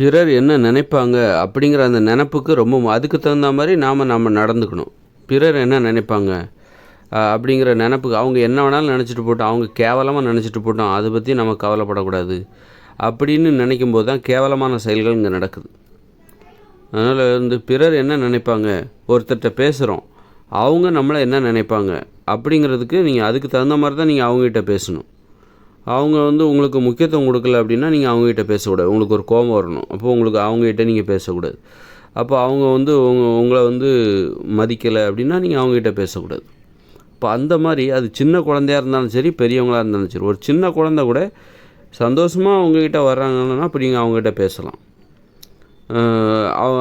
பிறர் என்ன நினைப்பாங்க அப்படிங்கிற அந்த நினப்புக்கு ரொம்ப அதுக்கு தகுந்த மாதிரி நாம் நம்ம நடந்துக்கணும். பிறர் என்ன நினைப்பாங்க அப்படிங்கிற நினப்புக்கு அவங்க என்ன வேணாலும் நினச்சிட்டு போட்டோம். அவங்க கேவலமாக நினச்சிட்டு போட்டோம். அதை பற்றி நம்ம கவலைப்படக்கூடாது. அப்படின்னு நினைக்கும் போது தான் கேவலமான செயல்கள் இங்கே நடக்குது. அதனால் வந்து பிறர் என்ன நினைப்பாங்க ஒருத்தர்கிட்ட பேசுகிறோம் அவங்க நம்மளை என்ன நினைப்பாங்க அப்படிங்கிறதுக்கு நீங்கள் அதுக்கு தகுந்த மாதிரி தான் நீங்கள் அவங்ககிட்ட பேசணும். அவங்க வந்து உங்களுக்கு முக்கியத்துவம் கொடுக்கல அப்படின்னா நீங்கள் அவங்ககிட்ட பேசக்கூடாது. உங்களுக்கு ஒரு கோபம் வரணும். அப்போ உங்களுக்கு அவங்ககிட்ட நீங்கள் பேசக்கூடாது. அப்போ அவங்க வந்து உங்க உங்களை வந்து மதிக்கலை அப்படின்னா நீங்கள் அவங்ககிட்ட பேசக்கூடாது. இப்போ அந்த மாதிரி அது சின்ன குழந்தையா இருந்தாலும் சரி பெரியவங்களாக இருந்தாலும் சரி ஒரு சின்ன குழந்தை கூட சந்தோஷமாக அவங்கக்கிட்ட வர்றாங்கன்னா அப்போ நீங்கள் அவங்ககிட்ட பேசலாம்.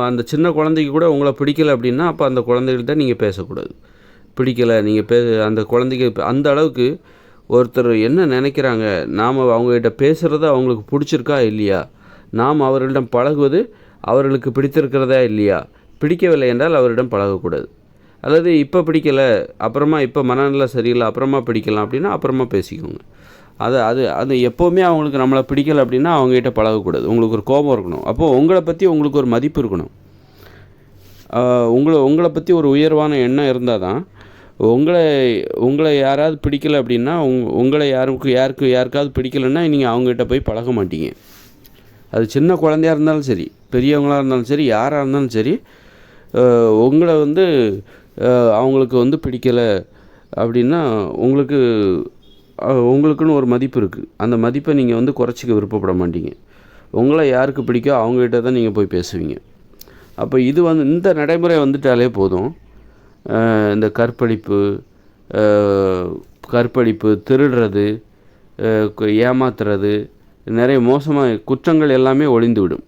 அந்த சின்ன குழந்தைக்கு கூட உங்களை பிடிக்கல அப்படின்னா அப்போ அந்த குழந்தைகள்கிட்ட நீங்கள் பேசக்கூடாது. பிடிக்கல நீங்கள் பே அந்த குழந்தைக்கு அந்த அளவுக்கு ஒருத்தர் என்ன நினைக்கிறாங்க? நாம் அவங்ககிட்ட பேசுகிறது அவங்களுக்கு பிடிச்சிருக்கா இல்லையா? நாம் அவர்களிடம் பழகுவது அவர்களுக்கு பிடித்திருக்கிறதா இல்லையா? பிடிக்கவில்லை என்றால் அவரிடம் பழகக்கூடாது. அல்லது இப்போ பிடிக்கல அப்புறமா இப்போ மனநிலை சரியில்லை அப்புறமா பிடிக்கலாம் அப்படின்னா அப்புறமா பேசிக்கோங்க. அது அது அது எப்போவுமே அவங்களுக்கு நம்மளை பிடிக்கல அப்படின்னா அவங்ககிட்ட பழகக்கூடாது. உங்களுக்கு ஒரு கோபம் இருக்கணும். அப்போது உங்களை பற்றி உங்களுக்கு ஒரு மதிப்பு இருக்கணும். உங்களை உங்களை பற்றி ஒரு உயர்வான எண்ணம் இருந்தால் தான் உங்களை உங்களை யாராவது பிடிக்கல அப்படின்னா உங் உங்களை யாருக்கு யாருக்கு யாருக்காவது பிடிக்கலைன்னா நீங்கள் அவங்ககிட்ட போய் பழக மாட்டீங்க. அது சின்ன குழந்தையா இருந்தாலும் சரி பெரியவங்களாக இருந்தாலும் சரி யாராக இருந்தாலும் சரி உங்களை வந்து அவங்களுக்கு வந்து பிடிக்கலை அப்படின்னா உங்களுக்கு உங்களுக்குன்னு ஒரு மதிப்பு இருக்குது அந்த மதிப்பை நீங்கள் வந்து குறைச்சிக்க விருப்பப்பட மாட்டீங்க. உங்களை யாருக்கு பிடிக்கோ அவங்ககிட்ட தான் நீங்கள் போய் பேசுவீங்க. அப்போ இது வந்து இந்த நடைமுறை வந்துட்டாலே போதும். இந்த கற்பழிப்பு கற்பழிப்பு திருடுறது ஏமாத்துறது நிறைய மோசமாக குற்றங்கள் எல்லாமே ஒளிந்து விடும்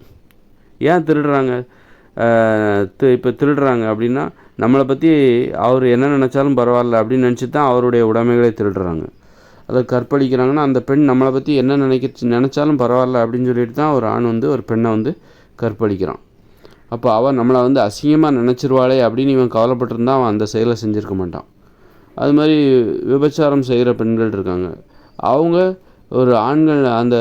ஏன் திருடுறாங்க? இப்போ திருடுறாங்க அப்படின்னா நம்மளை பற்றி அவர் என்ன நினச்சாலும் பரவாயில்ல அப்படின்னு நினச்சி தான் அவருடைய உடைமைகளை திருடுறாங்க. அதை கற்பழிக்கிறாங்கன்னா அந்த பெண் நம்மளை பற்றி என்ன நினைக்க நினச்சாலும் பரவாயில்ல அப்படின்னு சொல்லிட்டு தான் ஒரு ஆண் வந்து ஒரு பெண்ணை வந்து கற்பழிக்கிறான். அப்போ அவன் நம்மளை வந்து அசிங்கமாக நினச்சிருவாளே அப்படின்னு இவன் கவலைப்பட்டிருந்தா அவன் அந்த செயலை செஞ்சுருக்க மாட்டான். அது மாதிரி விபச்சாரம் செய்கிற பெண்கள் இருக்காங்க. அவங்க ஒரு ஆண்கள் அந்த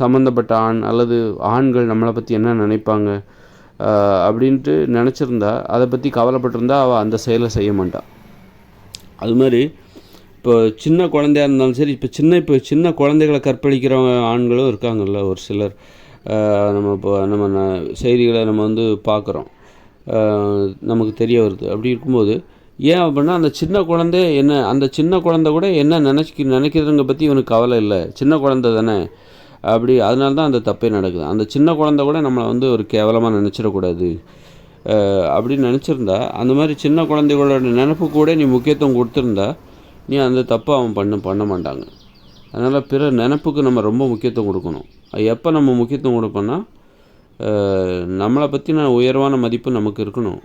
சம்மந்தப்பட்ட ஆண் அல்லது ஆண்கள் நம்மளை பற்றி என்ன நினைப்பாங்க அப்படின்ட்டு நினச்சிருந்தா அதை பற்றி கவலைப்பட்டிருந்தா அவள் அந்த செயலை செய்ய மாட்டாள் அது மாதிரி இப்போ சின்ன குழந்தையா இருந்தாலும் சரி இப்போ சின்ன இப்போ சின்ன குழந்தைகளை கற்பழிக்கிறவங்க ஆண்களும் இருக்காங்கல்ல ஒரு சிலர். நம்ம இப்போ நம்ம ந- செய்திகளை நம்ம வந்து பார்க்குறோம். நமக்கு தெரிய வருது. அப்படி இருக்கும்போது ஏன் அப்படின்னா அந்த சின்ன குழந்தை என்ன அந்த சின்ன குழந்தை கூட என்ன நினச்சி நினைக்கிறதுங்க பற்றி இவனுக்கு கவலை இல்லை. சின்ன குழந்தை தானே. அப்படி அதனால தான் அந்த தப்பே நடக்குது. அந்த சின்ன குழந்தை கூட நம்மளை வந்து ஒரு கேவலமாக நினச்சிடக்கூடாது. அப்படின்னு நினச்சிருந்தா அந்த மாதிரி சின்ன குழந்தைகளோட நினப்பு கூட நீ முக்கியத்துவம் கொடுத்துருந்தா நீ அந்த தப்பை அவன் பண்ண பண்ண மாட்டாங்க. அதனால் பிற நினப்புக்கு நம்ம ரொம்ப முக்கியத்துவம் கொடுக்கணும். அது எப்போ நம்ம முக்கியத்துவம் கொடுப்போம்னா நம்மளை பற்றின உயர்வான மதிப்பு நமக்கு இருக்கணும்.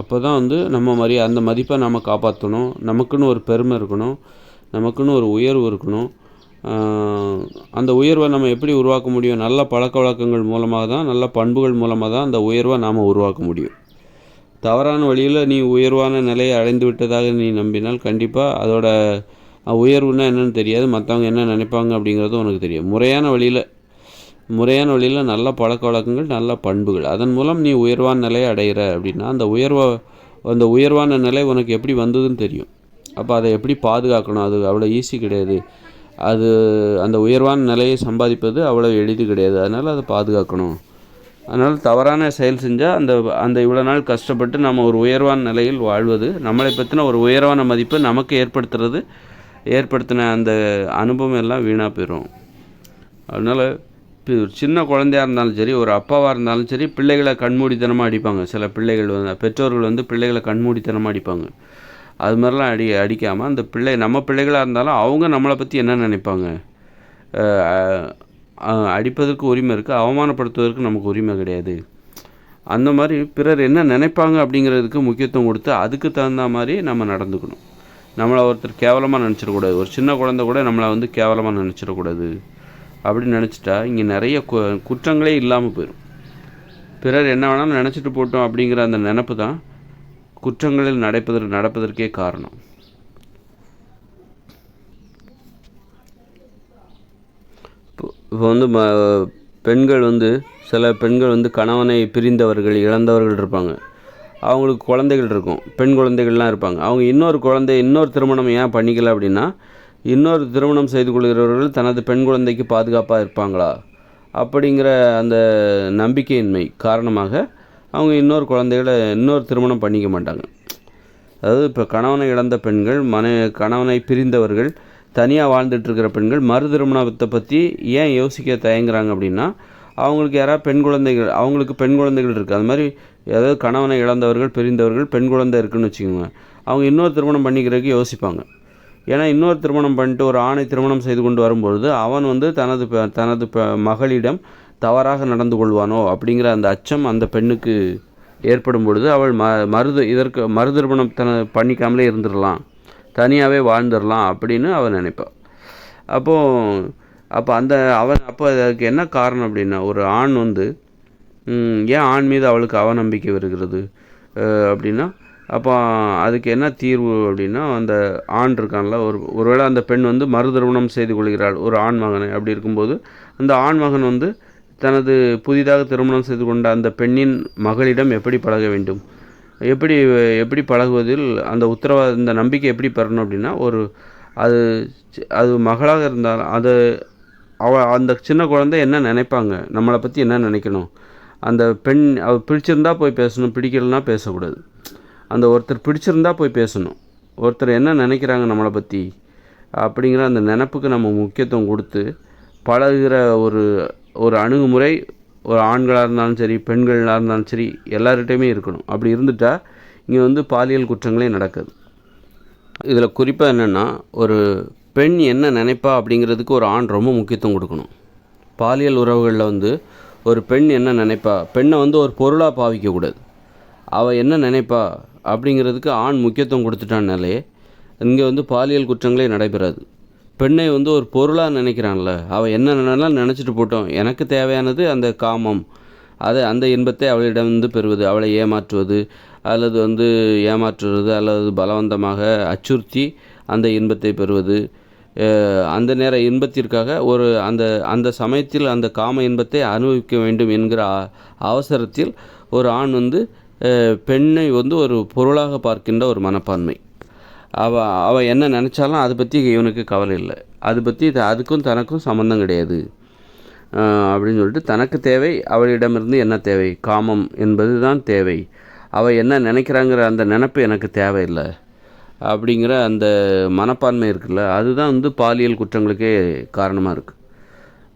அப்போ தான் வந்து நம்ம மாதிரி அந்த மதிப்பை நம்ம காப்பாற்றணும் நமக்குன்னு ஒரு பெருமை இருக்கணும். நமக்குன்னு ஒரு உயர்வு இருக்கணும். அந்த உயர்வை நம்ம எப்படி உருவாக்க முடியும்? நல்ல பழக்க வழக்கங்கள் மூலமாக தான் நல்ல பண்புகள் மூலமாக தான் அந்த உயர்வை நாம் உருவாக்க முடியும். தவறான வழியில் நீ உயர்வான நிலையை அடைந்து விட்டதாக நீ நம்பினால் கண்டிப்பாக அதோட உயர்வுன்னா என்னன்னு தெரியாது. மற்றவங்க என்ன நினைப்பாங்க அப்படிங்கிறதும் உனக்கு தெரியும். முறையான வழியில் முறையான வழியில் நல்ல பழக்க வழக்கங்கள் நல்ல பண்புகள். அதன் மூலம் நீ உயர்வான நிலையை அடைகிற அப்படின்னா அந்த உயர்வை அந்த உயர்வான நிலை உனக்கு எப்படி வந்ததுன்னு தெரியும். அப்போ அதை எப்படி பாதுகாக்கணும்? அது அவ்வளோ ஈஸி கிடையாது. அது அந்த உயர்வான நிலையை சம்பாதிப்பது அவ்வளோ எளிது கிடையாது. அதனால் அதை பாதுகாக்கணும். அதனால் தவறான செயல் செஞ்சால் அந்த அந்த இவ்வளோ நாள் கஷ்டப்பட்டு நம்ம ஒரு உயர்வான நிலையில் வாழ்வது நம்மளை பற்றின ஒரு உயர்வான மதிப்பு நமக்கு ஏற்படுத்துறது ஏற்படுத்தின அந்த அனுபவம் எல்லாம் வீணாக போயிடும் அதனால் இப்போ ஒரு சின்ன குழந்தையா இருந்தாலும் சரி ஒரு அப்பாவாக இருந்தாலும் சரி பிள்ளைகளை கண்மூடித்தனமாக அடிப்பாங்க. சில பிள்ளைகள் வந்து பெற்றோர்கள் வந்து பிள்ளைகளை கண்மூடித்தனமாக அடிப்பாங்க. அது மாதிரிலாம் அடி அடிக்காமல் அந்த பிள்ளை நம்ம பிள்ளைகளாக இருந்தாலும் அவங்க நம்மளை பற்றி என்ன நினைப்பாங்க? அடிப்பதற்கு உரிமை இருக்குது அவமானப்படுத்துவதற்கு நமக்கு உரிமை கிடையாது. அந்த மாதிரி பிறர் என்ன நினைப்பாங்க அப்படிங்கிறதுக்கு முக்கியத்துவம் கொடுத்து அதுக்கு தகுந்த மாதிரி நம்ம நடந்துக்கணும். நம்மளை ஒருத்தர் கேவலமாக நினச்சிடக்கூடாது ஒரு சின்ன குழந்த கூட நம்மளை வந்து கேவலமாக நினச்சிடக்கூடாது அப்படின்னு நினச்சிட்டா இங்கே நிறைய கு குற்றங்களே இல்லாமல் போயிடும் பிறர் என்ன வேணாலும் நினச்சிட்டு போட்டோம் அப்படிங்கிற அந்த நினப்பு தான் குற்றங்களில் நடப்பதற்கு நடப்பதற்கே காரணம். இப்போ இப்போ வந்து ம பெண்கள் வந்து சில பெண்கள் வந்து கணவனை பிரிந்தவர்கள் இழந்தவர்கள் இருப்பாங்க. அவங்களுக்கு குழந்தைகள் இருக்கும். பெண் குழந்தைகள்லாம் இருப்பாங்க. அவங்க இன்னொரு குழந்தை இன்னொரு திருமணம் ஏன் பண்ணிக்கல அப்படின்னா இன்னொரு திருமணம் செய்து கொள்கிறவர்கள் தனது பெண் குழந்தைக்கு பாதுகாப்பாக இருப்பாங்களா? அப்படிங்கிற அந்த நம்பிக்கையின்மை காரணமாக அவங்க இன்னொரு குழந்தைகளை இன்னொரு திருமணம் பண்ணிக்க மாட்டாங்க. அதாவது இப்போ கணவனை இழந்த பெண்கள் மனை கணவனை பிரிந்தவர்கள் தனியாக வாழ்ந்துட்டுருக்கிற பெண்கள் மறு திருமணத்தை பற்றி ஏன் யோசிக்க தயங்குறாங்க அப்படின்னா அவங்களுக்கு யாராவது பெண் குழந்தைகள் அவங்களுக்கு பெண் குழந்தைகள் இருக்குது அது மாதிரி ஏதாவது கணவனை இழந்தவர்கள் பிரிந்தவர்கள் பெண் குழந்தை இருக்குதுன்னு வச்சுக்கோங்க அவங்க இன்னொரு திருமணம் பண்ணிக்கிறதுக்கு யோசிப்பாங்க. ஏன்னா இன்னொரு திருமணம் பண்ணிட்டு ஒரு ஆணை திருமணம் செய்து கொண்டு வரும்பொழுது அவன் வந்து தனது பெ- தனது பெ- மகளிடம் தவறாக நடந்து கொள்வானோ அப்படிங்கிற அந்த அச்சம் அந்த பெண்ணுக்கு ஏற்படும் பொழுது அவள் ம மருது இதற்கு மறு திருமணம் தன பண்ணிக்காமலே இருந்துடலாம். தனியாகவே வாழ்ந்துடலாம் அப்படின்னு அவன் நினைப்பாள் அப்போது அப்போ அந்த அவன் அப்போ அதுக்கு என்ன காரணம் அப்படின்னா ஒரு ஆண் வந்து ஏன் ஆண் மீது அவளுக்கு அவநம்பிக்கை வருகிறது? அப்படின்னா அப்போ அதுக்கு என்ன தீர்வு அப்படின்னா அந்த ஆண் இருக்கான்ல ஒரு ஒருவேளை அந்த பெண் வந்து மறு திருமணம் செய்து கொள்கிறாள் ஒரு ஆண் மகனை. அப்படி இருக்கும்போது அந்த ஆண் மகன் வந்து தனது புதிதாக திருமணம் செய்து கொண்ட அந்த பெண்ணின் மகளிடம் எப்படி பழக வேண்டும்? எப்படி எப்படி பழகுவதில் அந்த உத்தரவாத இந்த நம்பிக்கை எப்படி பெறணும் அப்படின்னா ஒரு அது அது மகளாக இருந்தாலும் அது அவ அந்த சின்ன குழந்தை என்ன நினைப்பாங்க? நம்மளை பற்றி என்ன நினைக்கணும்? அந்த பெண் அவ பிடிச்சிருந்தா போய் பேசணும் பிடிக்கலனா பேசக்கூடாது. அந்த ஒருத்தர் பிடிச்சிருந்தா போய் பேசணும். ஒருத்தர் என்ன நினைக்கிறாங்க நம்மளை பற்றி அப்படிங்கிற அந்த நினப்புக்கு நம்ம முக்கியத்துவம் கொடுத்து பழகிற ஒரு ஒரு அணுகுமுறை ஒரு ஆண்களாக இருந்தாலும் சரி பெண்களாக இருந்தாலும் சரி எல்லார்கிட்டையுமே இருக்கணும். அப்படி இருந்துட்டா இங்கே வந்து பாலியல் குற்றங்களே நடக்குது. இதில் குறிப்பாக என்னென்னா ஒரு பெண் என்ன நினைப்பா அப்படிங்கிறதுக்கு ஒரு ஆண் ரொம்ப முக்கியத்துவம் கொடுக்கணும். பாலியல் உறவுகளில் வந்து ஒரு பெண் என்ன நினைப்பா? பெண்ணை வந்து ஒரு பொருளாக பாவிக்கக்கூடாது அவள் என்ன நினைப்பா? அப்படிங்கிறதுக்கு ஆண் முக்கியத்துவம் கொடுத்துட்டான்னாலே இங்கே வந்து பாலியல் குற்றங்களே நடைபெறாது. பெண்ணை வந்து ஒரு பொருளாக நினைக்கிறான்ல அவள் என்ன நினைனாலும் நினச்சிட்டு போட்டோம். எனக்கு தேவையானது அந்த காமம். அதை அந்த இன்பத்தை அவளிடம் வந்து பெறுவது அவளை ஏமாற்றுவது அல்லது வந்து ஏமாற்றுவது அல்லது பலவந்தமாக அச்சுறுத்தி அந்த இன்பத்தை பெறுவது. அந்த நேர இன்பத்திற்காக ஒரு அந்த அந்த சமயத்தில் அந்த காம இன்பத்தை அனுபவிக்க வேண்டும் என்கிற அவசரத்தில் ஒரு ஆண் வந்து பெண்ணை வந்து ஒரு பொருளாக பார்க்கின்ற ஒரு மனப்பான்மை. அவ அவள் என்ன நினச்சாலும் அதை பற்றி இவனுக்கு கவலை இல்லை. அது பற்றி அதுக்கும் தனக்கும் சம்மந்தம் கிடையாது. அப்படின்னு சொல்லிட்டு தனக்கு தேவை அவளிடமிருந்து என்ன தேவை? காமம் என்பது தான் தேவை. அவள் என்ன நினைக்கிறாங்கிற அந்த நினப்பு எனக்கு தேவையில்லை. அப்படிங்கிற அந்த மனப்பான்மை இருக்குல்ல அதுதான் வந்து பாலியல் குற்றங்களுக்கே காரணமாக இருக்குது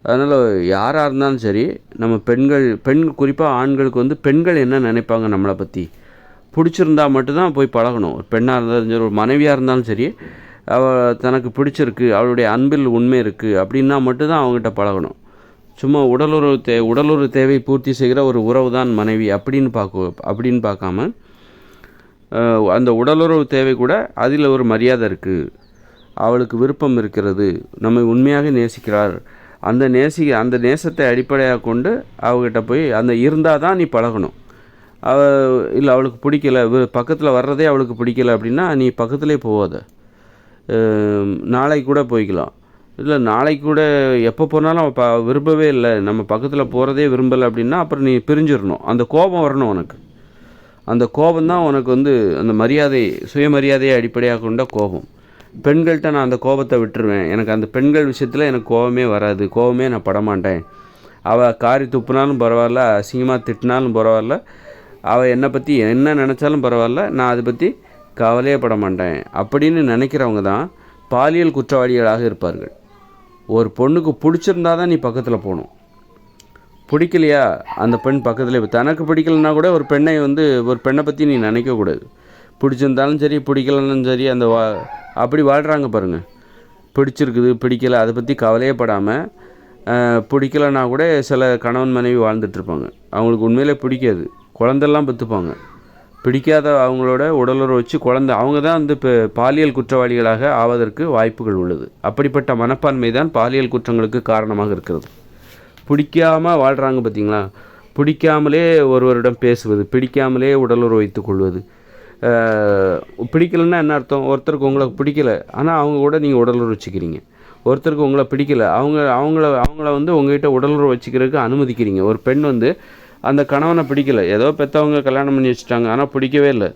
அதனால் யாராக இருந்தாலும் சரி நம்ம பெண்கள் பெண் குறிப்பாக ஆண்களுக்கு வந்து பெண்கள் என்ன நினைப்பாங்க நம்மளை பற்றி பிடிச்சிருந்தா மட்டும்தான் போய் பழகணும். ஒரு பெண்ணாக இருந்தாலும் சரி ஒரு மனைவியாக இருந்தாலும் சரி அவள் தனக்கு பிடிச்சிருக்கு அவளுடைய அன்பில் உண்மை இருக்குது அப்படின்னா மட்டும்தான் அவங்ககிட்ட பழகணும். சும்மா உடலுறவு தே உடலுறவு தேவை பூர்த்தி செய்கிற ஒரு உறவு தான் மனைவி அப்படின்னு பார்க்க அப்படின்னு பார்க்காம அந்த உடலுறவு தேவை கூட அதில் ஒரு மரியாதை இருக்குது அவளுக்கு விருப்பம் இருக்கிறது. நம்மை உண்மையாக நேசிக்கிறார். அந்த நேசி அந்த நேசத்தை அடிப்படையாக கொண்டு அவகிட்ட போய் அந்த இருந்தால் தான் நீ பழகணும். அவ இல்லை அவளுக்கு பிடிக்கல. பக்கத்தில் வர்றதே அவளுக்கு பிடிக்கல அப்படின்னா நீ பக்கத்துலே போகாத. நாளைக்கு கூட போய்க்கலாம். இல்லை நாளைக்கு கூட எப்போ போனாலும் அவள் ப விரும்பவே இல்லை. நம்ம பக்கத்தில் போகிறதே விரும்பலை அப்படின்னா அப்புறம் நீ பிரிஞ்சிடணும். அந்த கோபம் வரணும் உனக்கு. அந்த கோபம் தான் உனக்கு வந்து அந்த மரியாதை சுயமரியாதையை அடிப்படையாக கொண்ட கோபம். பெண்கள்கிட்ட நான் அந்த கோபத்தை விட்டுருவேன். எனக்கு அந்த பெண்கள் விஷயத்தில் எனக்கு கோபமே வராது. கோபமே நான் படமாட்டேன். அவள் காரி துப்புனாலும் பரவாயில்ல அசிங்கமாக திட்டினாலும் பரவாயில்ல அவள் என்னை பற்றி என்ன நினச்சாலும் பரவாயில்ல நான் அதை பற்றி கவலையே பட மாட்டேன் அப்படின்னு நினைக்கிறவங்க தான் பாலியல் குற்றவாளிகளாக இருப்பார்கள். ஒரு பொண்ணுக்கு பிடிச்சிருந்தா தான் நீ பக்கத்தில் போகணும். பிடிக்கலையா? அந்த பெண் பக்கத்தில் இப்போ தனக்கு பிடிக்கலனா கூட ஒரு பெண்ணை வந்து ஒரு பெண்ணை பற்றி நீ நினைக்கக்கூடாது பிடிச்சிருந்தாலும் சரி பிடிக்கலனாலும் சரி அந்த வா அப்படி வாழ்கிறாங்க பாருங்கள் பிடிச்சிருக்குது பிடிக்கல அதை பற்றி கவலையே படாமல் பிடிக்கலன்னா கூட சில கணவன் மனைவி வாழ்ந்துட்டுருப்பாங்க அவங்களுக்கு உண்மையிலே பிடிக்காது. குழந்தெல்லாம் பெற்றுப்பாங்க பிடிக்காத அவங்களோட உடலுறவு வச்சு குழந்தை அவங்க தான் வந்து இப்போ பாலியல் குற்றவாளிகளாக ஆவதற்கு வாய்ப்புகள் உள்ளது. அப்படிப்பட்ட மனப்பான்மை தான் பாலியல் குற்றங்களுக்கு காரணமாக இருக்கிறது. பிடிக்காம வாழ்கிறாங்க பார்த்தீங்களா பிடிக்காமலே ஒருவரிடம் பேசுவது பிடிக்காமலே உடலுறவு வைத்து கொள்வது. பிடிக்கலன்னா என்ன அர்த்தம்? ஒருத்தருக்கு உங்களுக்கு பிடிக்கல. ஆனால் அவங்க கூட நீங்கள் உடலுறவு வச்சுக்கிறீங்க. ஒருத்தருக்கு உங்களை பிடிக்கல. அவங்க அவங்கள அவங்கள வந்து உங்ககிட்ட உடலுறவு வச்சுக்கிறதுக்கு அனுமதிக்கிறீங்க. ஒரு பெண் வந்து அந்த கணவனை பிடிக்கல. ஏதோ பெற்றவங்க கல்யாணம் பண்ணி வச்சுட்டாங்க. ஆனால் பிடிக்கவே இல்லை.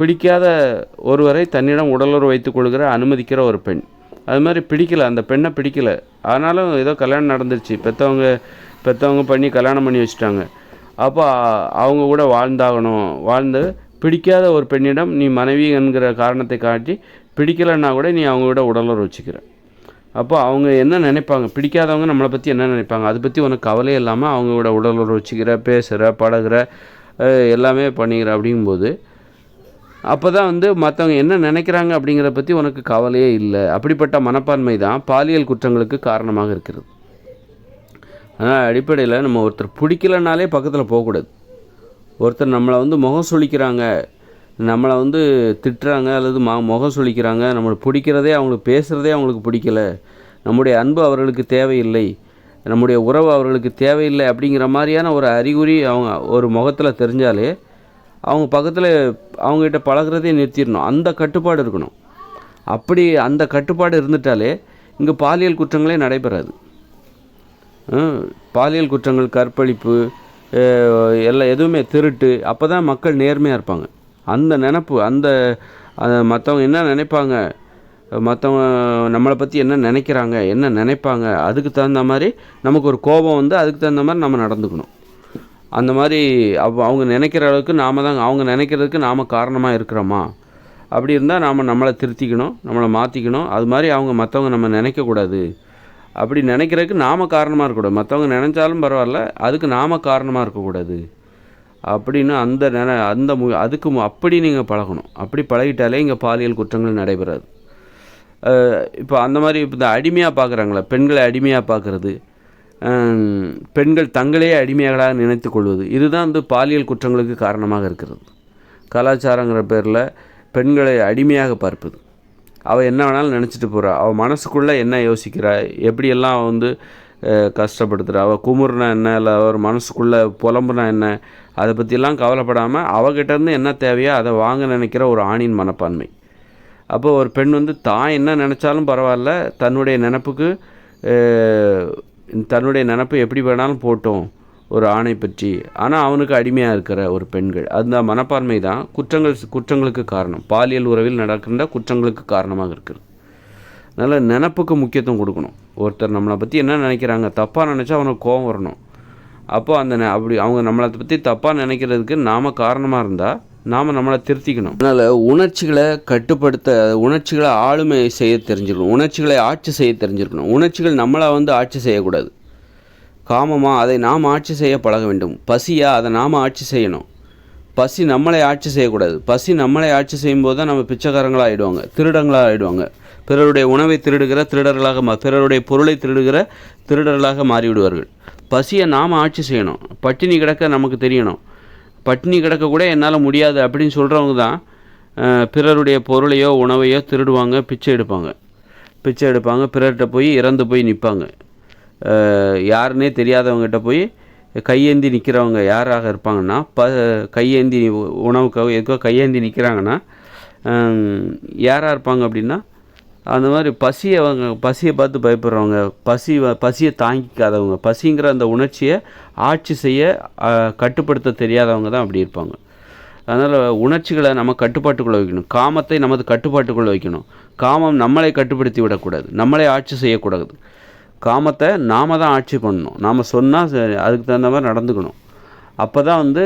பிடிக்காத ஒருவரை தன்னிடம் உடலுறவு வைத்துக் கொள்கிற அனுமதிக்கிற ஒரு பெண். அது மாதிரி பிடிக்கல அந்த பெண்ணை பிடிக்கல. ஆனாலும் ஏதோ கல்யாணம் நடந்துருச்சு. பெற்றவங்க பெற்றவங்க பண்ணி கல்யாணம் பண்ணி வச்சுட்டாங்க. அப்போ அவங்க கூட வாழ்ந்தாகணும். வாழ்ந்து பிடிக்காத ஒரு பெண்ணிடம் நீ மனைவி என்கிற காரணத்தை காட்டி பிடிக்கலைன்னா கூட நீ அவங்க கூட உடலுறவு வச்சுக்கிற. அப்போ அவங்க என்ன நினைப்பாங்க? பிடிக்காதவங்க நம்மளை பற்றி என்ன நினைப்பாங்க? அதை பற்றி உனக்கு கவலை இல்லாமல் அவங்க கூட உடலுறவு வச்சுக்கிற பேசுகிற பழகுற எல்லாமே பண்ணிக்கிற அப்படிங்கும்போது அப்போ தான் வந்து மற்றவங்க என்ன நினைக்கிறாங்க அப்படிங்கிறத பற்றி உனக்கு கவலையே இல்லை. அப்படிப்பட்ட மனப்பான்மை தான் பாலியல் குற்றங்களுக்கு காரணமாக இருக்கிறது. ஆனால் அடிப்படையில் நம்ம ஒருத்தர் பிடிக்கலனாலே பக்கத்தில் போகக்கூடாது. ஒருத்தர் நம்மளை வந்து முகம் சுழிக்கிறாங்க நம்மளை வந்து திட்டுறாங்க அல்லது ம முகம் சுழிக்கிறாங்க நம்மளை பிடிக்கிறதே அவங்களுக்கு பேசுகிறதே அவங்களுக்கு பிடிக்கல. நம்முடைய அன்பு அவர்களுக்கு தேவையில்லை. நம்முடைய உறவு அவர்களுக்கு தேவையில்லை அப்படிங்கிற மாதிரியான ஒரு அறிகுறி அவங்க ஒரு முகத்தில் தெரிஞ்சாலே அவங்க பக்கத்தில் அவங்ககிட்ட பழகிறதே நிறுத்திடணும். அந்த கட்டுப்பாடு இருக்கணும். அப்படி அந்த கட்டுப்பாடு இருந்துட்டாலே இங்கே பாலியல் குற்றங்களே நடைபெறாது. பாலியல் குற்றங்கள் கற்பழிப்பு எல்லாம் எதுவுமே திருட்டு அப்போ தான் மக்கள் நேர்மையாக இருப்பாங்க. அந்த நினப்பு அந்த மற்றவங்க என்ன நினைப்பாங்க? மற்றவங்க நம்மளை பற்றி என்ன நினைக்கிறாங்க? என்ன நினைப்பாங்க? அதுக்கு தகுந்த மாதிரி நமக்கு ஒரு கோபம் வந்து அதுக்கு தகுந்த மாதிரி நம்ம நடந்துக்கணும். அந்த மாதிரி அவ் அவங்க நினைக்கிற அளவுக்கு நாம் தான் அவங்க நினைக்கிறதுக்கு நாம் காரணமாக இருக்கிறோமா? அப்படி இருந்தால் நாம் நம்மளை திருத்திக்கணும் நம்மளை மாற்றிக்கணும் அது மாதிரி அவங்க மற்றவங்க நம்ம நினைக்கக்கூடாது. அப்படி நினைக்கிறதுக்கு நாம் காரணமாக இருக்கக்கூடாது. மற்றவங்க நினச்சாலும் பரவாயில்ல அதுக்கு நாம் காரணமாக இருக்கக்கூடாது. அப்படின்னு அந்த நினை அந்த மு அதுக்கு மு- அப்படி நீங்கள் பழகணும். அப்படி பழகிட்டாலே இங்கே பாலியல் குற்றங்கள் நடைபெறாது. இப்போ அந்த மாதிரி இப்போ இந்த அடிமையாக பார்க்குறாங்களே பெண்களை அடிமையாக பார்க்குறது பெண்கள் தங்களே அடிமையாக நினைத்து கொள்வது. இதுதான் வந்து பாலியல் குற்றங்களுக்கு காரணமாக இருக்கிறது. கலாச்சாரங்கிற பேரில் பெண்களை அடிமையாக பார்ப்பது. அவள் என்ன வேணாலும் நினச்சிட்டு போகிறா அவள் மனசுக்குள்ளே என்ன யோசிக்கிறா? எப்படியெல்லாம் அவள் வந்து கஷ்டப்படுத்துகிறா அவள் குமுறுனா என்ன? இல்லை அவர் மனசுக்குள்ளே புலம்புனா என்ன? அதை பற்றிலாம் கவலைப்படாமல் அவகிட்டேருந்து என்ன தேவையோ அதை வாங்க நினைக்கிற ஒரு ஆணின் மனப்பான்மை. அப்போ ஒரு பெண் வந்து தான் என்ன நினச்சாலும் பரவாயில்ல. தன்னுடைய நினப்புக்கு தன்னுடைய நினப்பு எப்படி வேணாலும் போட்டோம் ஒரு ஆணை பற்றி. ஆனால் அவனுக்கு அடிமையாக இருக்கிற ஒரு பெண்கள். அந்த மனப்பான்மை தான். குற்றங்கள் குற்றங்களுக்கு காரணம். பாலியல் உறவில் நடக்கின்ற குற்றங்களுக்கு காரணமாக இருக்குது அதனால் நினப்புக்கு முக்கியத்துவம் கொடுக்கணும். ஒருத்தர் நம்மளை பற்றி என்ன நினைக்கிறாங்க? தப்பாக நினச்சா அவனுக்கு கோபம் வரணும். அப்போ அந்த நெ- அப்படி அவங்க நம்மளை பற்றி தப்பாக நினைக்கிறதுக்கு நாம் காரணமாக இருந்தால் நாம் நம்மளை திருத்திக்கணும். அதனால் உணர்ச்சிகளை கட்டுப்படுத்த உணர்ச்சிகளை ஆளுமை செய்ய தெரிஞ்சுக்கணும். உணர்ச்சிகளை ஆட்சி செய்ய தெரிஞ்சிருக்கணும் உணர்ச்சிகள் நம்மளை வந்து ஆட்சி செய்யக்கூடாது. காமமாக அதை நாம் ஆட்சி செய்ய பழக வேண்டும். பசியாக அதை நாம் ஆட்சி செய்யணும். பசி நம்மளை ஆட்சி செய்யக்கூடாது. பசி நம்மளை ஆட்சி செய்யும்போது தான் நம்ம பிச்சைக்காரங்களாக ஆகிடுவாங்க திருடங்களாக ஆகிடுவாங்க பிறருடைய உணவை திருடுகிற திருடர்களாக மா பிறருடைய பொருளை திருடுகிற திருடர்களாக மாறிவிடுவார்கள். பசியை நாம் ஆட்சி செய்யணும். பட்டினி கிடக்க நமக்கு தெரியணும். பட்டினி கிடக்க கூட என்னால் முடியாது அப்படின்னு சொல்கிறவங்க தான் பிறருடைய பொருளையோ உணவையோ திருடுவாங்க பிச்சை எடுப்பாங்க. பிச்சை எடுப்பாங்க பிறர்கிட்ட போய் இறந்து போய் நிற்பாங்க யாருன்னே தெரியாதவங்ககிட்ட போய் கையேந்தி நிற்கிறவங்க யாராக இருப்பாங்கன்னா ப கையேந்தி உணவுக்காக எதுக்கோ கையேந்தி நிற்கிறாங்கன்னா யாராக இருப்பாங்க அப்படின்னா அந்த மாதிரி பசியை அவங்க பசியை பார்த்து பயப்படுறவங்க பசி வ- பசியை தாங்கிக்காதவங்க பசிங்கிற அந்த உணர்ச்சியை ஆட்சி செய்ய கட்டுப்படுத்த தெரியாதவங்க தான் அப்படி இருப்பாங்க. அதனால் உணர்ச்சிகளை நம்ம கட்டுப்பாட்டுக்குள்ளே வைக்கணும். காமத்தை நமது கட்டுப்பாட்டுக்குள்ளே வைக்கணும். காமம் நம்மளை கட்டுப்படுத்தி விடக்கூடாது. நம்மளை ஆட்சி செய்யக்கூடாது. காமத்தை நாம தான் ஆட்சி பண்ணணும். நாம் சொன்னால் அதுக்கு தகுந்த மாதிரி நடந்துக்கணும். அப்போ தான் வந்து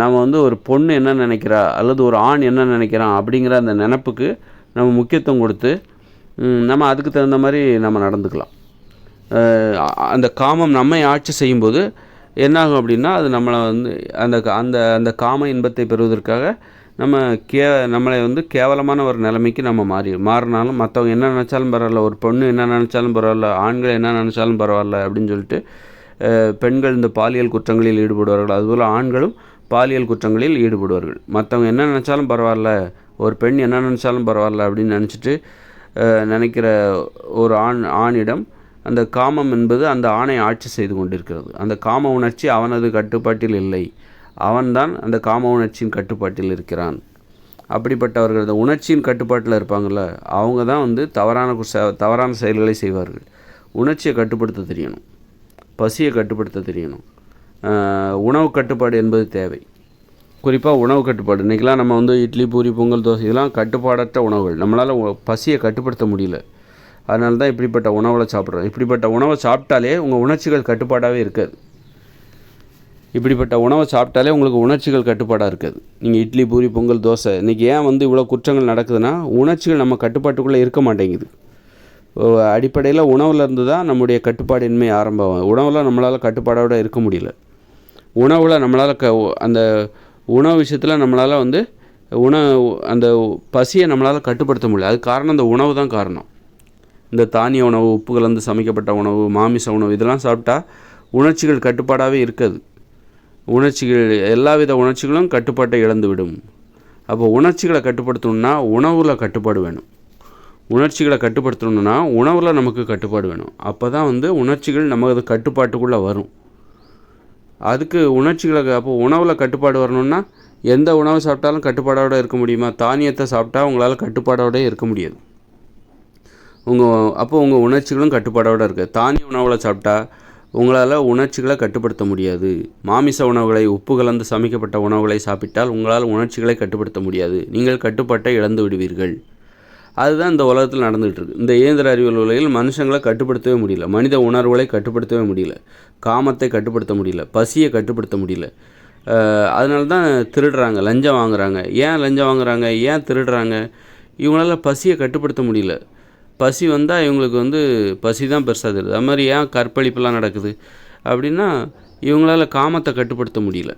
நம்ம வந்து ஒரு பொண்ணு என்ன நினைக்கிறா? அல்லது ஒரு ஆண் என்ன நினைக்கிறான்? அப்படிங்கிற அந்த நினப்புக்கு நம்ம முக்கியத்துவம் கொடுத்து நம்ம அதுக்கு தகுந்த மாதிரி நம்ம நடந்துக்கலாம். அந்த காமம் நம்மை ஆட்சி செய்யும்போது என்னாகும் அப்படின்னா அது நம்மளை வந்து அந்த க- அந்த அந்த காம இன்பத்தை பெறுவதற்காக நம்ம கே நம்மளை வந்து கேவலமான ஒரு நிலைமைக்கு நம்ம மாறி மாறினாலும் மற்றவங்க என்ன நினச்சாலும் பரவாயில்ல ஒரு பொண்ணு என்ன நினச்சாலும் பரவாயில்ல ஆண்கள் என்ன நினச்சாலும் பரவாயில்ல அப்படின்னு சொல்லிட்டு பெண்கள் இந்த பாலியல் குற்றங்களில் ஈடுபடுவார்கள். அதுபோல் ஆண்களும் பாலியல் குற்றங்களில் ஈடுபடுவார்கள். மற்றவங்க என்ன நினச்சாலும் பரவாயில்ல ஒரு பெண் என்ன நினச்சாலும் பரவாயில்ல அப்படின்னு நினச்சிட்டு நினைக்கிற ஒரு ஆண் ஆணிடம் அந்த காமம் என்பது அந்த ஆணை ஆட்சி செய்து கொண்டிருக்கிறது. அந்த காம உணர்ச்சி அவனது கட்டுப்பாட்டில் இல்லை. அவன்தான் அந்த காம உணர்ச்சியின் கட்டுப்பாட்டில் இருக்கிறான். அப்படிப்பட்டவர்கள் அந்த உணர்ச்சியின் கட்டுப்பாட்டில் இருப்பாங்கள்ல அவங்க தான் வந்து தவறான தவறான செயல்களை செய்வார்கள். உணர்ச்சியை கட்டுப்படுத்த தெரியணும். பசியை கட்டுப்படுத்த தெரியணும். உணவு கட்டுப்பாடு என்பது தேவை. குறிப்பாக உணவு கட்டுப்பாடு. இன்றைக்கெலாம் நம்ம வந்து இட்லி பூரி பொங்கல் தோசை இதெல்லாம் கட்டுப்பாடற்ற உணவுகள். நம்மளால் பசியை கட்டுப்படுத்த முடியல. அதனால தான் இப்படிப்பட்ட உணவுகளை சாப்பிட்றோம். இப்படிப்பட்ட உணவை சாப்பிட்டாலே உங்கள் உணர்ச்சிகள் கட்டுப்பாடாகவே இருக்காது. இப்படிப்பட்ட உணவை சாப்பிட்டாலே உங்களுக்கு உணர்ச்சிகள் கட்டுப்பாடாக இருக்காது. நீங்கள் இட்லி பூரி பொங்கல் தோசை இன்றைக்கி ஏன் வந்து இவ்வளோ குற்றங்கள் நடக்குதுன்னா உணர்ச்சிகள் நம்ம கட்டுப்பாட்டுக்குள்ளே இருக்க மாட்டேங்குது. அடிப்படையில் உணவுலேருந்து தான் நம்முடைய கட்டுப்பாடின்மை ஆரம்பம். உணவில் நம்மளால் கட்டுப்பாடோடு இருக்க முடியல. உணவில் நம்மளால் க அந்த உணவு விஷயத்தில் நம்மளால் வந்து உணவு அந்த பசியை நம்மளால் கட்டுப்படுத்த முடியல. அது காரணம் அந்த உணவு தான் காரணம். இந்த தானிய உணவு உப்பு கலந்து சமைக்கப்பட்ட உணவு மாமிச உணவு இதெல்லாம் சாப்பிட்டா உணர்ச்சிகள் கட்டுப்பாடாகவே இருக்காது. உணர்ச்சிகள் எல்லாவித உணர்ச்சிகளும் கட்டுப்பாட்டை இழந்துவிடும் அப்போ உணர்ச்சிகளை கட்டுப்படுத்தணும்னா உணவில் கட்டுப்பாடு வேணும். உணர்ச்சிகளை கட்டுப்படுத்தணும்னா உணவில் நமக்கு கட்டுப்பாடு வேணும். அப்போ தான் வந்து உணர்ச்சிகள் நமது கட்டுப்பாட்டுக்குள்ளே வரும். அதுக்கு உணர்ச்சிகளுக்கு அப்போ உணவில் கட்டுப்பாடு வரணும்னா எந்த உணவு சாப்பிட்டாலும் கட்டுப்பாடோடு இருக்க முடியுமா? தானியத்தை சாப்பிட்டா உங்களால் கட்டுப்பாடோட இருக்க முடியாது. உங்கள் அப்போ உங்கள் உணர்ச்சிகளும் கட்டுப்பாடோடு இருக்குது தானிய உணவில் சாப்பிட்டா உங்களால் உணர்ச்சிகளை கட்டுப்படுத்த முடியாது. மாமிச உணவுகளை உப்பு கலந்து சமைக்கப்பட்ட உணவுகளை சாப்பிட்டால் உங்களால் உணர்ச்சிகளை கட்டுப்படுத்த முடியாது. நீங்கள் கட்டுப்பாட்டை இழந்து விடுவீர்கள். அதுதான் இந்த உலகத்தில் நடந்துகிட்டு இருக்கு. இந்த இயந்திர அறிவியல் உலகில் மனுஷங்களை கட்டுப்படுத்தவே முடியல. மனித உணர்வுகளை கட்டுப்படுத்தவே முடியல. காமத்தை கட்டுப்படுத்த முடியல. பசியை கட்டுப்படுத்த முடியல. அதனால தான் திருடுறாங்க. லஞ்சம் வாங்குறாங்க. ஏன் லஞ்சம் வாங்குறாங்க? ஏன் திருடுறாங்க? இவங்களால பசியை கட்டுப்படுத்த முடியல. பசி வந்தால் இவங்களுக்கு வந்து பசி தான் பெருசாக தெரியுது. அது மாதிரி ஏன் கற்பழிப்புலாம் நடக்குது? அப்படின்னா இவங்களால காமத்தை கட்டுப்படுத்த முடியல.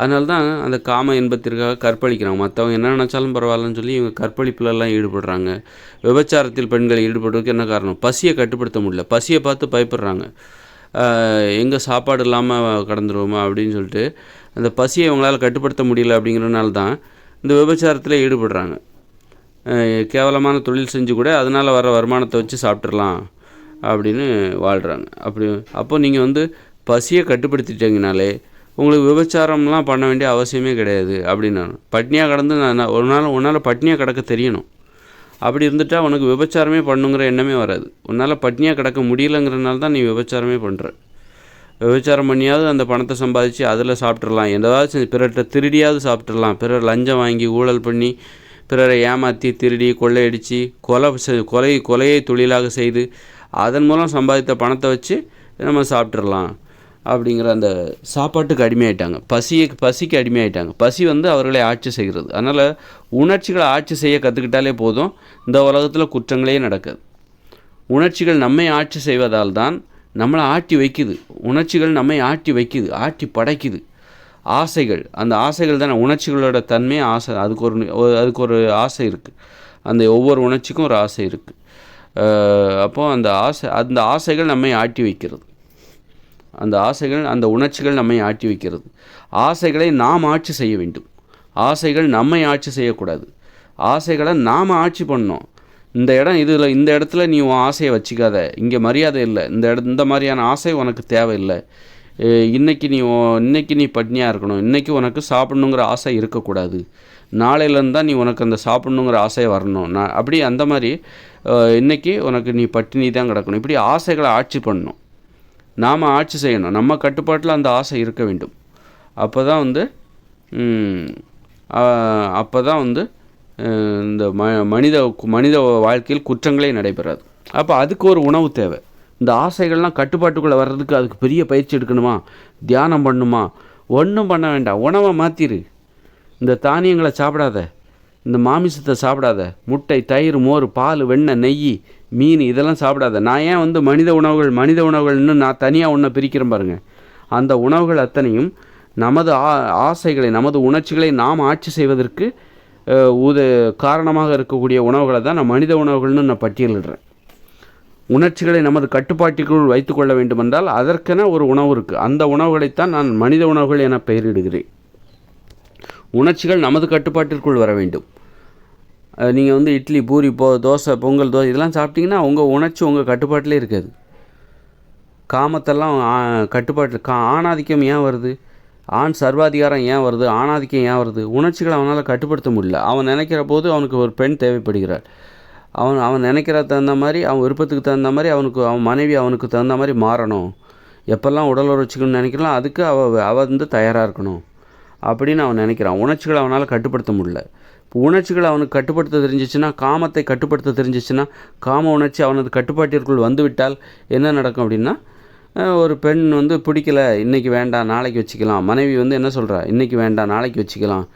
அதனால தான் அந்த காம இன்பத்திற்காக கற்பழிக்கிறாங்க. மற்றவங்க என்ன நினச்சாலும் பரவாயில்லன்னு சொல்லி இவங்க கற்பழிப்புலலாம் ஈடுபடுறாங்க. விபச்சாரத்தில் பெண்கள் ஈடுபடுறதுக்கு என்ன காரணம்? பசியை கட்டுப்படுத்த முடியல. பசியை பார்த்து பயப்படுறாங்க. எங்கே சாப்பாடு இல்லாமல் கடந்துருவோமா அப்படின்னு சொல்லிட்டு அந்த பசியை இவங்களால் கட்டுப்படுத்த முடியல அப்படிங்கிறனால தான் இந்த விபச்சாரத்தில் ஈடுபடுறாங்க. கேவலமான தொழில் செஞ்சு கூட அதனால் வர வருமானத்தை வச்சு சாப்பிட்றலாம் அப்படின்னு வாழ்கிறாங்க அப்படி அப்போ நீங்கள் வந்து பசியை கட்டுப்படுத்திட்டீங்கனாலே உங்களுக்கு விபச்சாரம்லாம் பண்ண வேண்டிய அவசியமே கிடையாது அப்படின்னு நான். பட்னியாக கடந்து நான் ஒரு நாள் உன்னால் பட்னியாக கிடக்க தெரியணும். அப்படி இருந்துட்டால் உனக்கு விபச்சாரமே பண்ணுங்கிற எண்ணமே வராது. உன்னால் பட்னியாக கிடக்க முடியலங்கிறனால தான் நீ விபச்சாரமே பண்ணுற விபச்சாரம் பண்ணியாவது அந்த பணத்தை சம்பாதிச்சு அதில் சாப்பிட்றலாம் ஏதாவது பிறர்கிட்ட திருடியாவது சாப்பிட்றலாம் பிறர் லஞ்சம் வாங்கி ஊழல் பண்ணி பிறரை ஏமாற்றி திருடி கொள்ளையடித்து கொலை செ- கொலை கொலையை தொழிலாக செய்து அதன் மூலம் சம்பாதித்த பணத்தை வச்சு நம்ம சாப்பிட்றலாம் அப்படிங்கிற அந்த சாப்பாட்டுக்கு அடிமையாயிட்டாங்க. பசியை பசிக்கு அடிமையாயிட்டாங்க. பசி வந்து அவர்களை ஆட்சி செய்கிறது. அதனால் உணர்ச்சிகளை ஆட்சி செய்ய கற்றுக்கிட்டாலே போதும். இந்த உலகத்தில் குற்றங்களே நடக்காது. உணர்ச்சிகள் நம்மை ஆட்சி செய்வதால் தான் நம்மளை ஆட்டி வைக்குது. உணர்ச்சிகள் நம்மை ஆட்டி வைக்குது. ஆட்டி படைக்குது. ஆசைகள். அந்த ஆசைகள் தானே. உணர்ச்சிகளோட தன்மை ஆசை. அதுக்கு ஒரு ஒரு- அதுக்கு ஒரு ஆசை இருக்குது அந்த ஒவ்வொரு உணர்ச்சிக்கும் ஒரு ஆசை இருக்குது அப்போது அந்த ஆசை அந்த ஆசைகள் நம்மை ஆட்டி வைக்கிறது. அந்த ஆசைகள் அந்த உணர்ச்சிகள் நம்மை ஆட்டி வைக்கிறது. ஆசைகளை நாம் ஆட்சி செய்ய வேண்டும். ஆசைகள் நம்மை ஆட்சி செய்யக்கூடாது. ஆசைகளை நாம் ஆட்சி பண்ணோம் இந்த இடம் இதில் இந்த இடத்துல நீ உன் ஆசையை வச்சுக்காத. இங்கே மரியாதை இல்லை. இந்த இட இந்த மாதிரியான ஆசை உனக்கு தேவையில்லை. இன்றைக்கி நீ உன்- இன்னைக்கு நீ பட்னியாக இருக்கணும். இன்றைக்கி உனக்கு சாப்பிட்ணுங்கிற ஆசை இருக்கக்கூடாது. நாளையிலேருந்து தான் நீ உனக்கு அந்த சாப்பிட்ணுங்கிற ஆசை வரணும். நான் அப்படி அந்த மாதிரி இன்றைக்கி உனக்கு நீ பட்டினி தான் கிடக்கணும். இப்படி ஆசைகளை ஆட்சி பண்ணணும். நாம் ஆட்சி செய்யணும். நம்ம கட்டுப்பாட்டில் அந்த ஆசை இருக்க வேண்டும். அப்போ தான் வந்து அப்போ தான் வந்து இந்த ம மனித மனித வாழ்க்கையில் குற்றங்களே நடைபெறாது. அப்போ அதுக்கு ஒரு உணவு தேவை. இந்த ஆசைகள்லாம் கட்டுப்பாட்டுக்குள்ளே வர்றதுக்கு அதுக்கு பெரிய பயிற்சி எடுக்கணுமா? தியானம் பண்ணணுமா ஒன்றும் பண்ண வேண்டாம். உணவை மாற்றிரு இந்த தானியங்களை சாப்பிடாத. இந்த மாமிசத்தை சாப்பிடாத. முட்டை தயிர் மோர் பால் வெண்ணெய் நெய் மீன் இதெல்லாம் சாப்பிடாத. நான் ஏன் வந்து மனித உணவுகள் மனித உணவுகள்னு நான் தனியாக ஒன்றை பிரிக்கிறேன் பாருங்க. அந்த உணவுகள் அத்தனையும் நமது ஆ ஆசைகளை நமது உணர்ச்சிகளை நாம் ஆட்சி செய்வதற்கு உத காரணமாக இருக்கக்கூடிய உணவுகளை தான் நான் மனித உணவுகள்னு நான் பட்டியலிடுறேன். உணர்ச்சிகளை நமது கட்டுப்பாட்டிற்குள் வைத்துக்கொள்ள வேண்டுமென்றால் அதற்கென ஒரு உணவு இருக்குது அந்த உணவுகளைத்தான் நான் மனித உணவுகள் என பெயரிடுகிறேன். உணர்ச்சிகள் நமது கட்டுப்பாட்டிற்குள் வர வேண்டும். நீங்கள் வந்து இட்லி பூரி போ தோசை பொங்கல் தோசை இதெல்லாம் சாப்பிட்டீங்கன்னா உங்கள் உணர்ச்சி உங்கள் கட்டுப்பாட்டிலே இருக்காது. காமத்தெல்லாம் ஆ, கட்டுப்பாட்டு கா ஆணாதிக்கம் ஏன் வருது? ஆண் சர்வாதிகாரம் ஏன் வருது? ஆணாதிக்கம் ஏன் வருது? உணர்ச்சிகளை அவனால் கட்டுப்படுத்த முடியல. அவன் நினைக்கிற போது அவனுக்கு ஒரு பெண் தேவைப்படுகிறாள். அவன் அவன் நினைக்கிற தகுந்த மாதிரி அவன் விருப்பத்துக்கு தகுந்த மாதிரி அவனுக்கு அவன் மனைவி அவனுக்கு தகுந்த மாதிரி மாறணும். எப்பெல்லாம் உடல் வச்சுக்கணும்னு நினைக்கலாம் அதுக்கு அவள் அவ வந்து தயாராக இருக்கணும். அப்படின்னு அவன் நினைக்கிறான். உணர்ச்சிகளை அவனால் கட்டுப்படுத்த முடியல. உணர்ச்சிகளை அவனுக்கு கட்டுப்படுத்த தெரிஞ்சிச்சுன்னா காமத்தை கட்டுப்படுத்த தெரிஞ்சிச்சுன்னா காம உணர்ச்சி அவனது கட்டுப்பாட்டிற்குள் வந்துவிட்டால் என்ன நடக்கும் அப்படின்னா ஒரு பெண் வந்து பிடிக்கல இன்றைக்கி வேண்டாம் நாளைக்கு வச்சுக்கலாம். மனைவி வந்து என்ன சொல்கிறா இன்றைக்கி வேண்டாம் நாளைக்கு வச்சுக்கலாம்.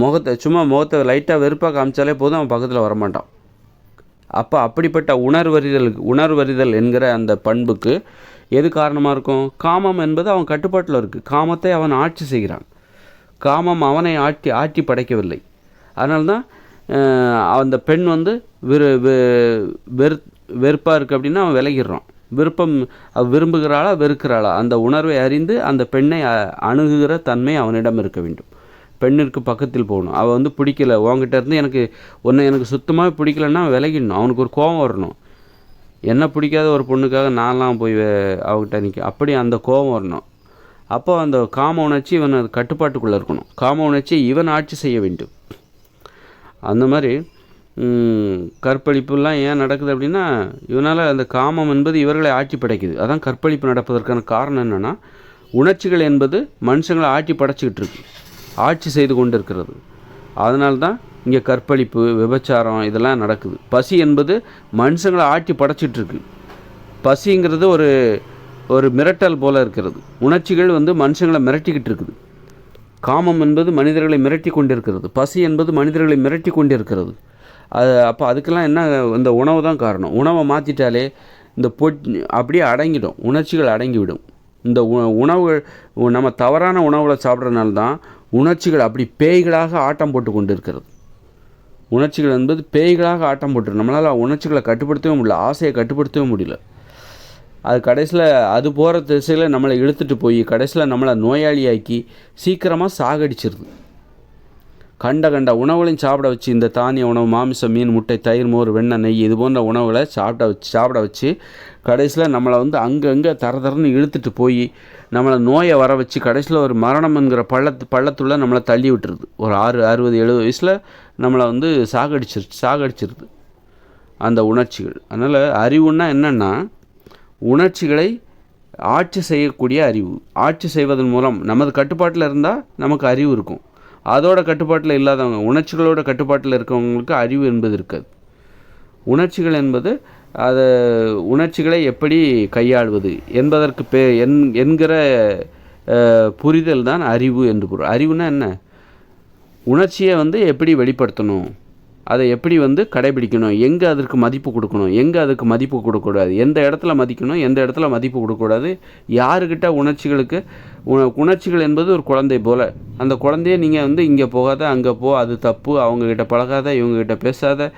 முகத்தை சும்மா முகத்தை லைட்டாக வெறுப்பாக காமிச்சாலே போதும் அவன் பக்கத்தில் வரமாட்டான். அப்போ அப்படிப்பட்ட உணர்வறிதல் உணர்வறிதல் என்கிற அந்த பண்புக்கு எது காரணமாக இருக்கும்? காமம் என்பது அவன் கட்டுப்பாட்டில் இருக்குது காமத்தை அவன் ஆட்சி செய்கிறான். காமம் அவனை ஆட்டி ஆட்டி படைக்கவில்லை. அதனால்தான் அந்த பெண் வந்து விரு வெறு வெறுப்பாக இருக்குது அப்படின்னா அவன் விலகிடுறான். விருப்பம் விரும்புகிறாளா வெறுக்கிறாளா? அந்த உணர்வை அறிந்து அந்த பெண்ணை அ- அணுகுகிற தன்மை அவனிடம் இருக்க வேண்டும். பெண்ணிற்கு பக்கத்தில் போகணும். அவள் வந்து பிடிக்கல. உங்ககிட்ட இருந்து எனக்கு உன்னை எனக்கு சுத்தமாக பிடிக்கலன்னா விலகிடணும். அவனுக்கு ஒரு கோபம் வரணும். என்ன பிடிக்காத ஒரு பொண்ணுக்காக நான்லாம் போய் அவகிட்ட நிற்க அப்படி அந்த கோபம் வரணும். அப்போ அந்த காம உணர்ச்சி இவன் கட்டுப்பாட்டுக்குள்ளே இருக்கணும். காம உணர்ச்சி இவன் ஆட்சி செய்ய வேண்டும். அந்த மாதிரி கற்பழிப்புலாம் ஏன் நடக்குது அப்படின்னா இவனால் அந்த காமம் என்பது இவர்களை ஆட்சி படைக்குது. அதான் கற்பழிப்பு நடப்பதற்கான காரணம் என்னென்னா உணர்ச்சிகள் என்பது மனுஷங்களை ஆட்சி படைச்சிக்கிட்டு இருக்கு. ஆட்சி செய்து கொண்டு இருக்கிறது அதனால்தான் இங்கே கற்பழிப்பு விபச்சாரம் இதெல்லாம் நடக்குது. பசி என்பது மனுஷங்களை ஆட்சி படைச்சிட்டு இருக்கு. பசிங்கிறது ஒரு ஒரு மிரட்டல் போல இருக்கிறது. உணர்ச்சிகள் வந்து மனுஷங்களை மிரட்டிக்கிட்டு இருக்குது. காமம் என்பது மனிதர்களை மிரட்டி கொண்டிருக்கிறது. பசி என்பது மனிதர்களை மிரட்டி கொண்டிருக்கிறது. அது அப்போ அதுக்கெல்லாம் என்ன இந்த உணவு தான் காரணம். உணவை மாற்றிட்டாலே இந்த பொட் அப்படியே அடங்கிடும். உணர்ச்சிகள் அடங்கிவிடும். இந்த உ- உணவுகள் நம்ம தவறான உணவுகளை சாப்பிட்றதுனால தான் உணர்ச்சிகள் அப்படி பேய்களாக ஆட்டம் போட்டு கொண்டு இருக்கிறது உணர்ச்சிகள் என்பது பேய்களாக ஆட்டம் போட்டு நம்மளால் உணர்ச்சிகளை கட்டுப்படுத்தவே முடியல ஆசையை கட்டுப்படுத்தவே முடியல. அது கடைசியில் அது போகிற திசையில் நம்மளை இழுத்துட்டு போய் கடைசியில் நம்மளை நோயாளியாக்கி சீக்கிரமாக சாகடிச்சிருது. கண்ட கண்ட உணவுகளையும் சாப்பிட வச்சு இந்த தானிய உணவு மாமிசம் மீன் முட்டை தயிர் மோர் வெண்ணெய் நெய் இது போன்ற உணவுகளை சாப்பிட வச்சு சாப்பிட வச்சு கடைசியில் நம்மளை வந்து அங்கங்கே தர தரன்னு இழுத்துட்டு போய் நம்மளை நோயை வர வச்சு கடைசியில் ஒரு மரணம் என்கிற பள்ளத்து பள்ளத்துள்ள நம்மளை தள்ளி விட்டுருது. ஒரு ஆறு அறுபது எழுபது வயசில் நம்மளை வந்து சாகடிச்சிரு சாகடிச்சிருது. அந்த உணர்ச்சிகள். அதனால் அறிவுன்னா என்னென்னா உணர்ச்சிகளை ஆட்சி செய்யக்கூடிய அறிவு. ஆட்சி செய்வதன் மூலம் நமது கட்டுப்பாட்டில் இருந்தால் நமக்கு அறிவு இருக்கும். அதோட கட்டுப்பாட்டில் இல்லாதவங்க உணர்ச்சிகளோட கட்டுப்பாட்டில் இருக்கவங்களுக்கு அறிவு என்பது இருக்காது. உணர்ச்சிகள் என்பது அதை உணர்ச்சிகளை எப்படி கையாள்வது என்பதற்கு பே என் என்கிற புரிதல் தான் அறிவு என்று பொருள். அறிவுனா என்ன? உணர்ச்சியை வந்து எப்படி வெளிப்படுத்தணும்? அதை எப்படி வந்து கடைபிடிக்கணும்? எங்கே அதற்கு மதிப்பு கொடுக்கணும்? எங்கே அதுக்கு மதிப்பு கொடுக்கக்கூடாது? எந்த இடத்துல மதிக்கணும்? எந்த இடத்துல மதிப்பு கொடுக்கக்கூடாது? யாருக்கிட்ட உணர்ச்சிகளுக்கு உண- உணர்ச்சிகள் என்பது ஒரு குழந்தை போல். அந்த குழந்தைய நீங்கள் வந்து இங்கே போகாத அங்கே போ அது தப்பு அவங்கக்கிட்ட பழகாத இவங்ககிட்ட பேசாத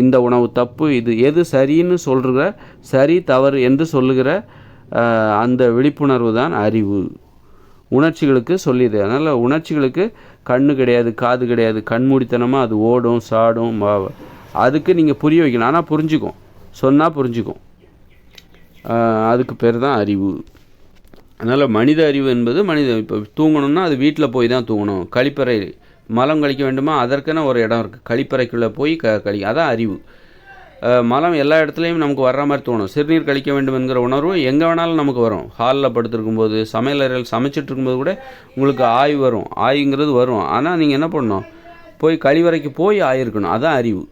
இந்த உணவு தப்பு இது எது சரின்னு சொல்கிற சரி தவறு என்று சொல்லுகிற அந்த விழிப்புணர்வு தான் அறிவு. உணர்ச்சிகளுக்கு சொல்லிது அதனால் உணர்ச்சிகளுக்கு கண்ணு கிடையாது காது கிடையாது கண்மூடித்தனமாக அது ஓடும் சாடும் வா- அதுக்கு நீங்கள் புரிய வைக்கணும். ஆனால் புரிஞ்சுக்கும். சொன்னால் புரிஞ்சுக்கும். அதுக்கு பேர் தான் அறிவு. அதனால் மனித அறிவு என்பது மனித இப்போ தூங்கணும்னா அது வீட்டில் போய் தான் தூங்கணும். கழிப்பறை மலம் கழிக்க வேண்டுமா? அதற்கென ஒரு இடம் இருக்குது கழிப்பறைக்குள்ளே போய் க கழி அதான் அறிவு. மலம் எல்லா இடத்துலையும் நமக்கு வர்ற மாதிரி தோணும். சிறுநீர் கழிக்க வேண்டும் என்கிற உணர்வு எங்கே வேணாலும் நமக்கு வரும். ஹாலில் படுத்திருக்கும்போது போது சமையலறையில் சமைச்சிட்டு இருக்கும்போது கூட உங்களுக்கு ஆய் வரும். ஆய்ங்கிறது வரும். ஆனால் நீங்கள் என்ன பண்ணணும்? போய் கழிவறைக்கு போய் ஆயிருக்கணும். அதான் அறிவு.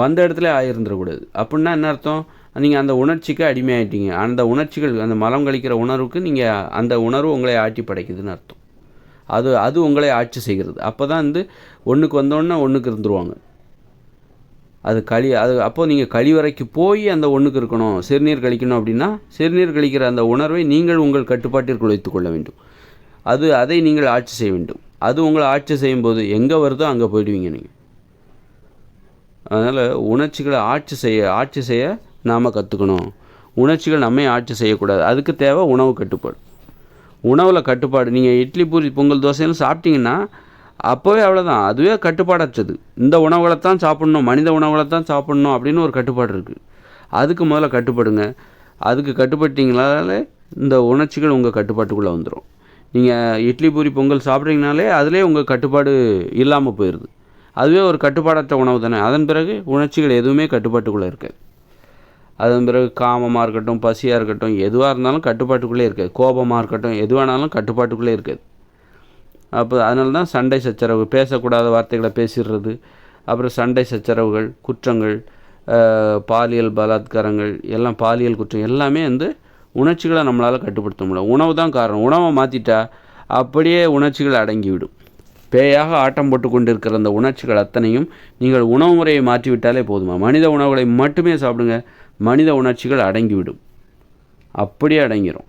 வந்த இடத்துல ஆயிருந்துடக்கூடாது. அப்படின்னா என்ன அர்த்தம்? நீங்கள் அந்த உணர்ச்சிக்கு அடிமையாயிட்டீங்க. அந்த உணர்ச்சிகள் அந்த மலம் கழிக்கிற உணர்வுக்கு நீங்கள் அந்த உணர்வு உங்களை ஆட்டி படைக்குதுன்னு அர்த்தம். அது அது உங்களை ஆட்சி செய்கிறது. அப்போ தான் வந்து ஒன்றுக்கு வந்தோடனே ஒன்றுக்கு இருந்துருவாங்க. அது கழி அது அப்போது நீங்கள் கழிவறைக்கு போய் அந்த ஒன்றுக்கு இருக்கணும் சிறுநீர் கழிக்கணும் அப்படின்னா சிறுநீர் கழிக்கிற அந்த உணர்வை நீங்கள் உங்கள் கட்டுப்பாட்டிற்குள் வைத்துக்கொள்ள வேண்டும். அது அதை நீங்கள் ஆட்சி செய்ய வேண்டும். அது உங்களை ஆட்சி செய்யும்போது எங்கே வருதோ அங்கே போயிடுவீங்க நீங்கள் அதனால் உணர்ச்சிகளை ஆட்சி செய்ய ஆட்சி செய்ய நாம் கற்றுக்கணும் உணர்ச்சிகள் நம்மை ஆட்சி செய்யக்கூடாது. அதுக்கு தேவை உணவு கட்டுப்பாடு. உணவில் கட்டுப்பாடு. நீங்கள் இட்லி பூரி பொங்கல் தோசைன்னு சாப்பிட்டீங்கன்னா அப்போவே அவ்வளோதான் அதுவே கட்டுப்பாடற்றது இந்த உணவுகளை தான் சாப்பிட்ணும் மனித உணவுகளை தான் சாப்பிட்ணும் அப்படின்னு ஒரு கட்டுப்பாடு இருக்குது அதுக்கு முதல்ல கட்டுப்படுங்க. அதுக்கு கட்டுப்பட்டீங்களாலே இந்த உணர்ச்சிகள் உங்கள் கட்டுப்பாட்டுக்குள்ளே வந்துடும் நீங்கள் இட்லி பூரி பொங்கல் சாப்பிட்றீங்கனாலே அதிலே உங்கள் கட்டுப்பாடு இல்லாமல் போயிடுது அதுவே ஒரு கட்டுப்பாடற்ற உணவு தானே. அதன் பிறகு உணர்ச்சிகள் எதுவுமே கட்டுப்பாட்டுக்குள்ளே இருக்காது. அதன் பிறகு காமமாக இருக்கட்டும் பசியாக இருக்கட்டும் எதுவாக இருந்தாலும் கட்டுப்பாட்டுக்குள்ளே இருக்காது. கோபமாக இருக்கட்டும் எதுவானாலும் கட்டுப்பாட்டுக்குள்ளே இருக்காது. அப்போ அதனால தான் சண்டை சச்சரவு பேசக்கூடாத வார்த்தைகளை பேசிடுறது அப்புறம் சண்டை சச்சரவுகள் குற்றங்கள் பாலியல் பலாத்காரங்கள் எல்லாம் பாலியல் குற்றம் எல்லாமே வந்து உணர்ச்சிகளை நம்மளால் கட்டுப்படுத்த முடியல. உணவு தான் காரணம். உணவை மாற்றிட்டா அப்படியே உணர்ச்சிகள் அடங்கிவிடும். பேயாக ஆட்டம் போட்டு கொண்டிருக்கிற அந்த உணர்ச்சிகள் அத்தனையும் நீங்கள் உணவு முறையை மாற்றிவிட்டாலே போதுமா? மனித உணவுகளை மட்டுமே சாப்பிடுங்க. மனித உணர்ச்சிகள் அடங்கிவிடும். அப்படியே அடங்கிரும்.